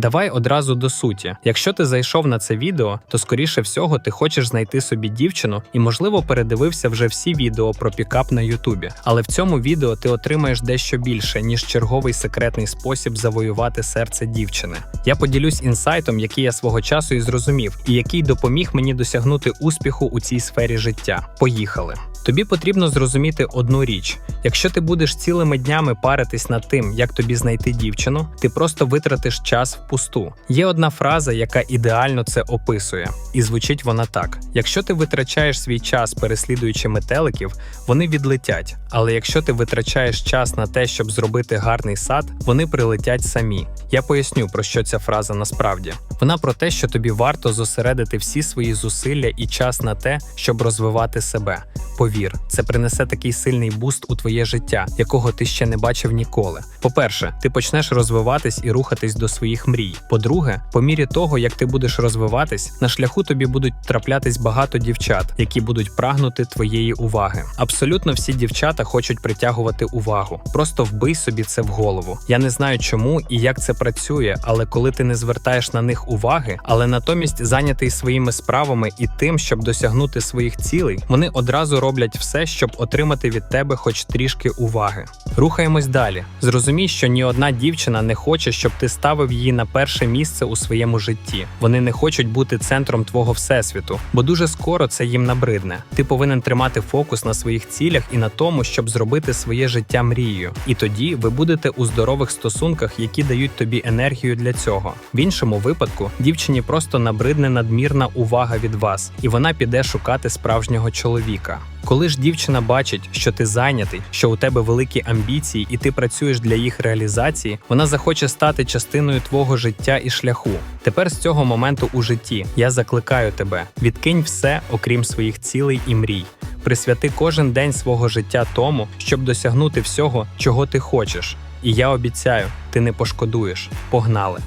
Давай одразу до суті. Якщо ти зайшов на це відео, то скоріше всього ти хочеш знайти собі дівчину і, можливо, передивився вже всі відео про пікап на Ютубі. Але в цьому відео ти отримаєш дещо більше, ніж черговий секретний спосіб завоювати серце дівчини. Я поділюсь інсайтом, який я свого часу і зрозумів, і який допоміг мені досягнути успіху у цій сфері життя. Поїхали! Тобі потрібно зрозуміти одну річ: якщо ти будеш цілими днями паритись над тим, як тобі знайти дівчину, ти просто витратиш час впусту. Є одна фраза, яка ідеально це описує, і звучить вона так: якщо ти витрачаєш свій час, переслідуючи метеликів, вони відлетять. Але якщо ти витрачаєш час на те, щоб зробити гарний сад, вони прилетять самі. Я поясню про що ця фраза насправді. Вона про те, що тобі варто зосередити всі свої зусилля і час на те, щоб розвивати себе. Повір, це принесе такий сильний буст у твоє життя, якого ти ще не бачив ніколи. По-перше, ти почнеш розвиватись і рухатись до своїх мрій. По-друге, по мірі того, як ти будеш розвиватись, на шляху тобі будуть траплятись багато дівчат, які будуть прагнути твоєї уваги. Абсолютно всі дівчата хочуть притягувати увагу. Просто вбий собі це в голову. Я не знаю чому і як це працює, але коли ти не звертаєш на них уваги, але натомість зайнятий своїми справами і тим, щоб досягнути своїх цілей, вони одразу роблять все, щоб отримати від тебе хоч трішки уваги. Рухаємось далі. Зрозумій, що ні одна дівчина не хоче, щоб ти ставив її на перше місце у своєму житті. Вони не хочуть бути центром твого всесвіту, бо дуже скоро це їм набридне. Ти повинен тримати фокус на своїх цілях і на тому, щоб зробити своє життя мрією. І тоді ви будете у здорових стосунках, які дають тобі енергію для цього. В іншому випадку дівчині просто набридне надмірна увага від вас, і вона піде шукати справжнього чоловіка. Коли ж дівчина бачить, що ти зайнятий, що у тебе великі амбіції, і ти працюєш для їх реалізації, вона захоче стати частиною твого життя і шляху. Тепер з цього моменту у житті я закликаю тебе: відкинь все, окрім своїх цілей і мрій. Присвяти кожен день свого життя тому, щоб досягнути всього, чого ти хочеш. І я обіцяю, ти не пошкодуєш. Погнали!